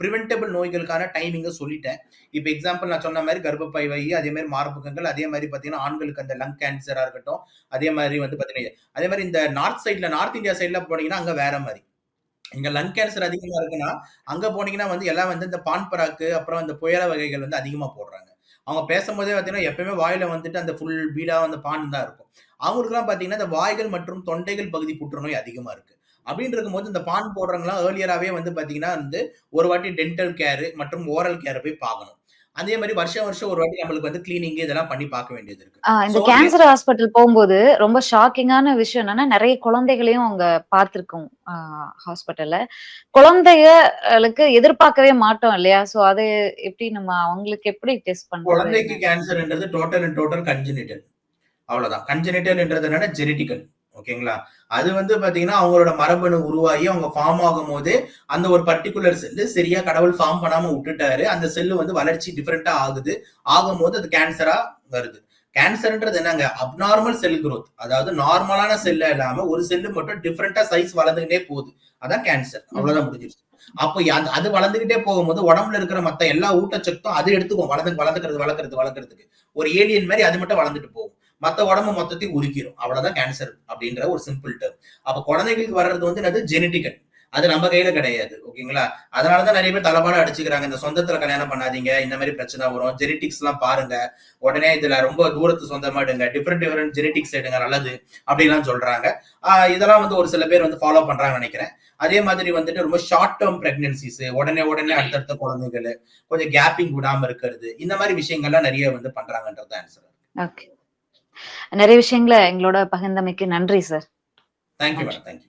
ப்ரிவென்டபிள் நோய்களுக்காக நோய்களுக்கான டைமிங்க சொல்லிட்டேன். இப்போ எக்ஸாம்பிள் நான் சொன்ன மாதிரி கர்ப்பப்பை வை அதே மாதிரி மார்புகங்கள் அதே மாதிரி பார்த்தீங்கன்னா, ஆண்களுக்கு அந்த லங் கேன்சராக இருக்கட்டும், அதே மாதிரி வந்து பார்த்தீங்கன்னா, அதே மாதிரி இந்த நார்த் சைடில் நார்த் இந்தியா சைடில் போனீங்கன்னா, அங்கே வேற மாதிரி இங்க லங் கேன்சர் அதிகமா இருக்குன்னா, அங்க போனீங்கன்னா வந்து எல்லாம் வந்து இந்த பான் பராக்கு, அப்புறம் இந்த புயல வகைகள் வந்து அதிகமா போடுறாங்க. அவங்க பேசும்போதே பார்த்தீங்கன்னா, எப்பயுமே வாயில வந்துட்டு அந்த ஃபுல் பீடா அந்த பான் தான் இருக்கும். அவங்களுக்குலாம் பார்த்தீங்கன்னா, இந்த வாய்கள் மற்றும் தொண்டைகள் பகுதி புற்றுநோய் அதிகமா இருக்கு. அப்படின்னு இருக்கும்போது இந்த பான் போடுறவங்கலாம் ஏர்லியராவே வந்து பார்த்தீங்கன்னா வந்து, ஒரு வாட்டி டென்டல் கேர் மற்றும் ஓரல் கேர போய் பார்க்கணும். அதே மாரி வருஷம் வருஷம் ஒரு வாட்டி நம்மளுக்கு வந்து கிளீனிங் இதெல்லாம் பண்ணி பார்க்க வேண்டியது இருக்கு. இந்த கேன்சர் ஹாஸ்பிட்டல் போம்போது, ரொம்ப ஷாக்கிங்கான விஷயம் என்னன்னா, நெறைய குழந்தைகளையும் அங்க பார்த்திருக்கோம் ஹாஸ்பிட்டல்ல. குழந்தைகளுக்கு எதிர்பார்க்கவே மாட்டோம் இல்லையா? ஸோ அது எப்படி நம்ம அவங்களுக்கு எப்படி டெஸ்ட் பண்றது? குழந்தைக்கு? கேன்சர்ன்றது டோட்டல் அண்ட் டோட்டல் கன்ஜெனிட்டல். அவ்வளோதான். கன்ஜெனிட்டல்ன்றது என்னன்னா ஜெனடிக்கல். ஓகேங்களா? அது வந்து பார்த்தீங்கன்னா, அவங்களோட மரபணு உருவாகி அவங்க ஃபார்ம் ஆகும்போதே, அந்த ஒரு பர்ட்டிகுலர் செல்லு சரியா கடவுள் ஃபார்ம் பண்ணாம விட்டுட்டாரு அந்த செல்லு வந்து வளர்ச்சி டிஃப்ரெண்டா ஆகுது. ஆகும்போது அது கேன்சரா வருது. கேன்சர்ன்றது என்னங்க? Abnormal cell growth. அதாவது நார்மலான செல்ல இல்லாம ஒரு செல்லு மட்டும் டிஃப்ரெண்டா சைஸ் வளர்ந்துகிட்டே போகுது. அதான் கேன்சர். அவ்வளவுதான் அவ்வளோதான் முடிஞ்சிருச்சு. அப்போ அந்த அது வளர்ந்துகிட்டே போகும்போது, உடம்புல இருக்கிற மத்த எல்லா ஊட்டச்சத்தும் அது எடுத்துக்கும். வளர்ந்து வளர்ந்துக்கிறது வளர்க்கறது வளர்க்கறதுக்கு. ஒரு ஏலியன் மாதிரி அது மட்டும் வளர்ந்துட்டு போகும். மத்த உடம்பு மொத்தத்தையும் உரிக்கிரும். அவ்வளவுதான் கேன்சர் அப்படின்ற ஒரு சிம்பிள் டேர்ம் அப்ப குழந்தைகளுக்கு வர்றது வந்து என்னது? ஜெனடிக்கல். அது நம்ம கையில கிடையாது. ஓகேங்களா? அதனாலதான் நிறைய பேர் தலபாடா அடிச்சுக்கிறாங்க. இந்த சொந்தத்துல கல்யாணம் பண்ணாதீங்க. இந்த மாதிரி பிரச்சனை வரும். ஜெனடிக்ஸ்லாம் பாருங்க. உடனே இதுல ரொம்ப தூரத்து சொந்தமா எடுங்க. டிஃப்ரெண்ட் டிஃபரெண்ட் எடுங்க நல்லது. அப்படின்லாம் சொல்றாங்க. இதெல்லாம் வந்து ஒரு சில பேர் வந்து ஃபாலோ பண்றாங்கன்னு நினைக்கிறேன் அதே மாதிரி வந்துட்டு ரொம்ப ஷார்ட் டெர்ம் பிரெக்னன்சிஸ் உடனே உடனே அடுத்தடுத்த குழந்தைகள் கொஞ்சம் கேப்பிங் விடாம இருக்கிறது. இந்த மாதிரி விஷயங்கள்லாம் நிறைய வந்து பண்றாங்கன்றது ஆன்சர். ஓகே. நிறைய விஷயங்களை எங்களோட பகிர்ந்தமைக்கு நன்றி sir. Thank you thank you